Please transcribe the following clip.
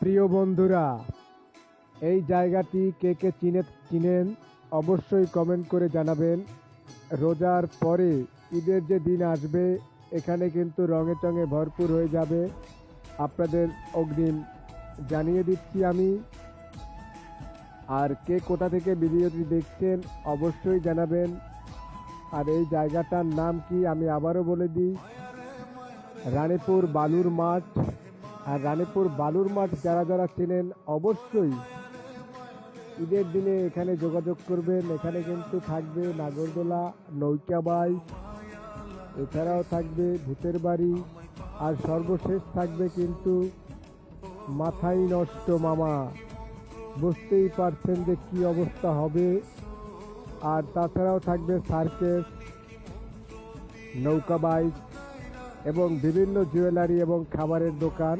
প্রিয় বন্ধুরা, এই জায়গাটি কে কে চিনে চিনেন অবশ্যই কমেন্ট করে জানাবেন। রোজার পরে ঈদের যে দিন আসবে, এখানে কিন্তু রঙে চঙে ভরপুর হয়ে যাবে। আপনাদের অগ্রিম জানিয়ে দিচ্ছি আমি। আর কে কোথা থেকে ভিডিওটি দেখছেন অবশ্যই জানাবেন। আর এই জায়গাটার নাম কি আমি আবারও বলে দিই। রানীপুর বালুর মাঠ। আর রানীপুর বালুর মাঠ যারা যারা চেনেন অবশ্যই ঈদের দিনে এখানে যোগাযোগ করবেন। এখানে কিন্তু থাকবে নাগরদোলা নৌকা বাইক এছাড়াও থাকবে ভূতের বাড়ি, আর সর্বশেষ থাকবে কিন্তু মাথাই নষ্ট মামা। বুঝতেই পারছেন যে কী অবস্থা হবে। আর তাছাড়াও থাকবে সার্কেস নৌকা বাইক এবং বিভিন্ন জুয়েলারি এবং খাবারের দোকান।